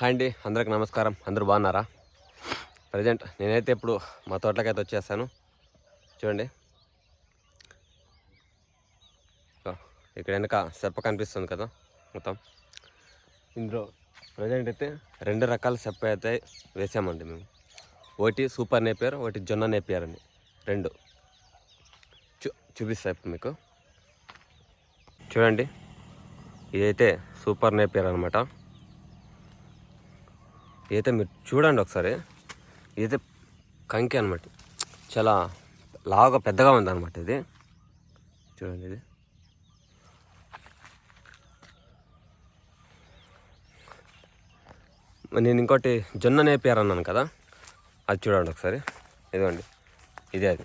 Hi అండి అందరికి నమస్కారం. అందరూ బాగున్నారా? ప్రజెంట్ నేనైతే ఇప్పుడు మా తోటలకైతే వచ్చేసాను చూడండి. ఇక్కడ వెనక సెప్ప కనిపిస్తుంది కదా మొత్తం. ఇందులో ప్రజెంట్ అయితే రెండు రకాల సెప్ప అయితే వేసామండి మేము. ఒకటి సూపర్ నేపియర్ ఒకటి జొన్న నేపియర్ రెండు. చూ చూపిస్తా ఇప్పుడు మీకు. చూడండి. ఇదైతే సూపర్ నేపియర్ అనమాట ఇదైతే మీరు చూడండి ఒకసారి. ఇదైతే కంకి అనమాట చాలా లావుగా పెద్దగా ఉందన్నమాట ఇది. చూడండి ఇది. నేను ఇంకోటి జొన్న నేపియర్ అన్నాను కదా అది చూడండి ఒకసారి. ఇదిగోండి ఇదే అది.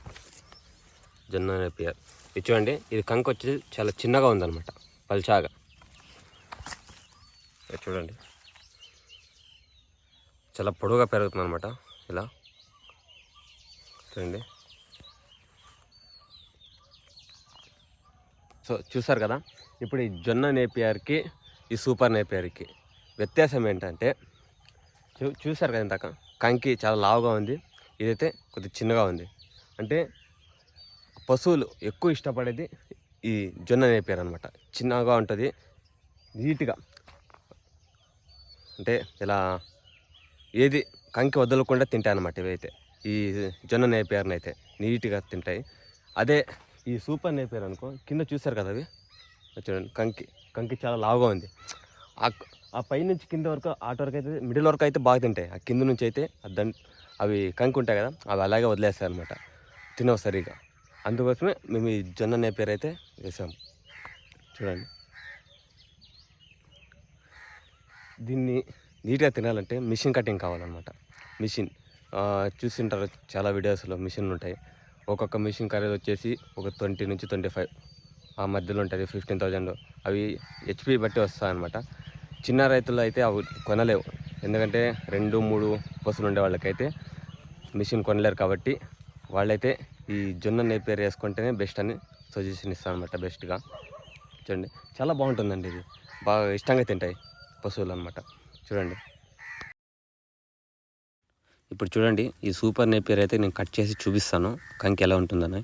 జొన్న నేపారు ఇది చూడండి ఇది కంకి వచ్చేసి చాలా చిన్నగా ఉందన్నమాట పల్చాగా. చూడండి. చాలా పొడవుగా పెరుగుతుంది అనమాట ఇలా. చూడండి. సో చూసారు కదా? ఇప్పుడు ఈ జొన్న నేపియర్కి ఈ సూపర్ నేపియర్కి వ్యత్యాసం ఏంటంటే చూ చూసారు కదా ఇందాక? కంకి చాలా లావుగా ఉంది. ఇదైతే కొద్దిగా చిన్నగా ఉంది. అంటే పశువులు ఎక్కువ ఇష్టపడేది ఈ జొన్న నేపియర్ అనమాట చిన్నగా ఉంటుంది నీట్గా. అంటే ఇలా ఏది కంకి వదలకుండా తింటాయి అన్నమాట ఇవైతే. ఈ జొన్న నేపేరుని అయితే నీట్గా తింటాయి. అదే ఈ సూపర్ నేపేరు అనుకో కింద చూసారు కదా అవి? చూడండి కంకి కంకి చాలా లావుగా ఉంది. ఆ ఆ పై నుంచి కింద వరకు ఆట వరకు అయితే మిడిల్ వరకు అయితే బాగా తింటాయి. ఆ కింద నుంచి అయితే ఆ దం అవి కంకి ఉంటాయి కదా అవి అలాగే వదిలేస్తాయి అనమాట తినవు సరిగా. అందుకోసమే మేము ఈ జొన్న నేపేరు అయితే వేసాము చూడండి. దీన్ని నీట్గా తినాలంటే మిషన్ కటింగ్ కావాలన్నమాట. మిషన్. చూసింటారు చాలా వీడియోస్లో మిషన్లు ఉంటాయి. ఒక్కొక్క మిషన్ ఖరీదు వచ్చేసి ఒక ట్వంటీ నుంచి ట్వంటీ ఫైవ్. ఆ మధ్యలో ఉంటుంది ఫిఫ్టీన్ థౌజండ్. అవి హెచ్పి బట్టి వస్తాయి అనమాట చిన్న రైతులు అయితే అవి కొనలేవు. ఎందుకంటే రెండు మూడు పశువులు ఉండే వాళ్ళకైతే మిషన్ కొనలేరు కాబట్టి వాళ్ళైతే ఈ జొన్న నేపేరు వేసుకుంటేనే బెస్ట్ అని సజెషన్ ఇస్తాను అనమాట బెస్ట్గా. చూడండి. చాలా బాగుంటుందండి ఇది. బాగా ఇష్టంగా తింటాయి పశువులు అనమాట చూడండి. ఇప్పుడు చూడండి ఈ సూపర్ నేపియర్ అయితే నేను కట్ చేసి చూపిస్తాను. కంకి ఎలా ఉంటుందని.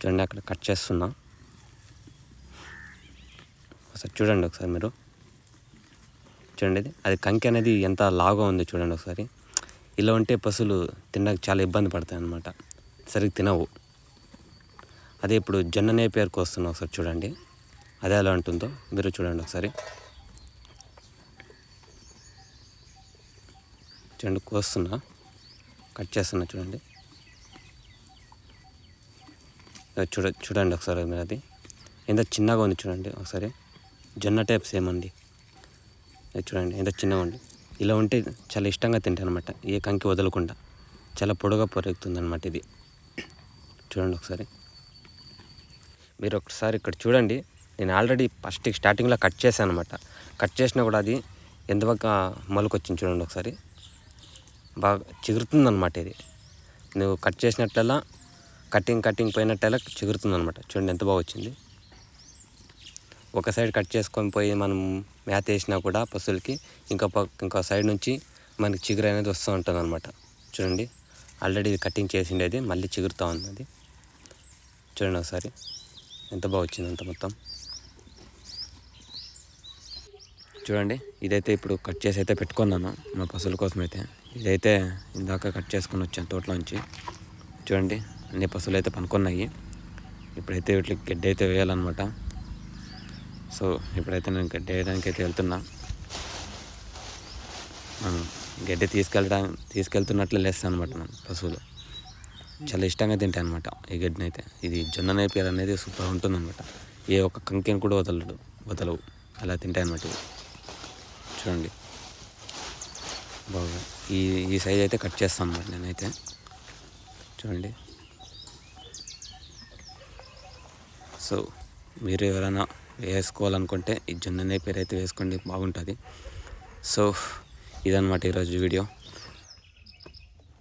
చూడండి అక్కడ కట్ చేస్తున్నా. ఒకసారి చూడండి ఒకసారి మీరు. చూడండి అది కంకి అనేది ఎంత లావుగా ఉందో చూడండి ఒకసారి. ఇలా ఉంటే పశువులు తినడానికి చాలా ఇబ్బంది పడతాయి అన్నమాట. సరిగ్గా తినవు. అదే ఇప్పుడు జొన్న నేపేరుకు వస్తున్నా ఒకసారి చూడండి. అదే ఎలా ఉంటుందో మీరు చూడండి ఒకసారి. చూడండి కోస్తున్నా. కట్ చేస్తున్నా చూడండి. చూడ చూడండి ఒకసారి మీరు అది ఎంత చిన్నగా ఉంది చూడండి ఒకసారి. జొన్న టైప్ సేమ్ అండి చూడండి ఎంత చిన్నగా ఉంది. ఇలా ఉంటే చాలా ఇష్టంగా తింటాను అనమాట ఏ కంకి వదలకుండా. చాలా పొడుగా పొరుగుతుంది అనమాట ఇది. చూడండి ఒకసారి. మీరు ఒకసారి ఇక్కడ చూడండి. నేను ఆల్రెడీ ఫస్ట్ స్టార్టింగ్లో కట్ చేశాను అనమాట కట్ చేసినా కూడా అది ఎంత బాగా మొలకొచ్చింది చూడండి ఒకసారి. బాగా చిగురుతుంది అనమాట ఇది. నువ్వు కట్ చేసినట్లలా కటింగ్ కటింగ్ పోయినట్టేలా చిగురుతుంది అనమాట చూడండి ఎంత బాగా వచ్చింది. ఒక సైడ్ కట్ చేసుకొని పోయి మనం మేత వేసినా కూడా పశువులకి ఇంకో పక్క ఇంకో సైడ్ నుంచి మనకి చిగురు అనేది వస్తూ ఉంటుంది అనమాట చూడండి. ఆల్రెడీ ఇది కటింగ్ చేసిండేది మళ్ళీ చిగురుతూ ఉన్నది. చూడండి ఒకసారి. ఎంత బాగా వచ్చింది అంత మొత్తం. చూడండి ఇదైతే ఇప్పుడు కట్ చేసి అయితే పెట్టుకున్నాను మా పశువుల కోసం అయితే ఇదైతే ఇందాక కట్ చేసుకుని వచ్చాను తోటలోంచి. చూడండి అన్ని పసులు అయితే పనుకున్నాయి. ఇప్పుడైతే వీటికి గడ్డి అయితే వేయాలన్నమాట. సో ఇప్పుడైతే నేను గడ్డి వేయడానికి అయితే వెళ్తున్నా. గడ్డి తీసుకెళ్ళడం తీసుకెళ్తున్నట్లు లేస్తాను అనమాట మనం పశువులు. చాలా ఇష్టంగా తింటాయి అనమాట ఈ గడ్డిని అయితే ఇది జొన్న నేపియర్ అనేది సూపర్ ఉంటుందన్నమాట. ఏ ఒక్క కంకెని కూడా వదలడు వదలవు. అలా తింటాయి అనమాట ఇవి. చూడండి. బాగా ఈ ఈ సైజ్ అయితే కట్ చేస్తాను అనమాట నేనైతే. చూడండి. సో మీరు ఎవరైనా వేసుకోవాలనుకుంటే ఈ జొన్న నేపేరు అయితే వేసుకోండి బాగుంటుంది. సో ఇదన్నమాట ఈరోజు వీడియో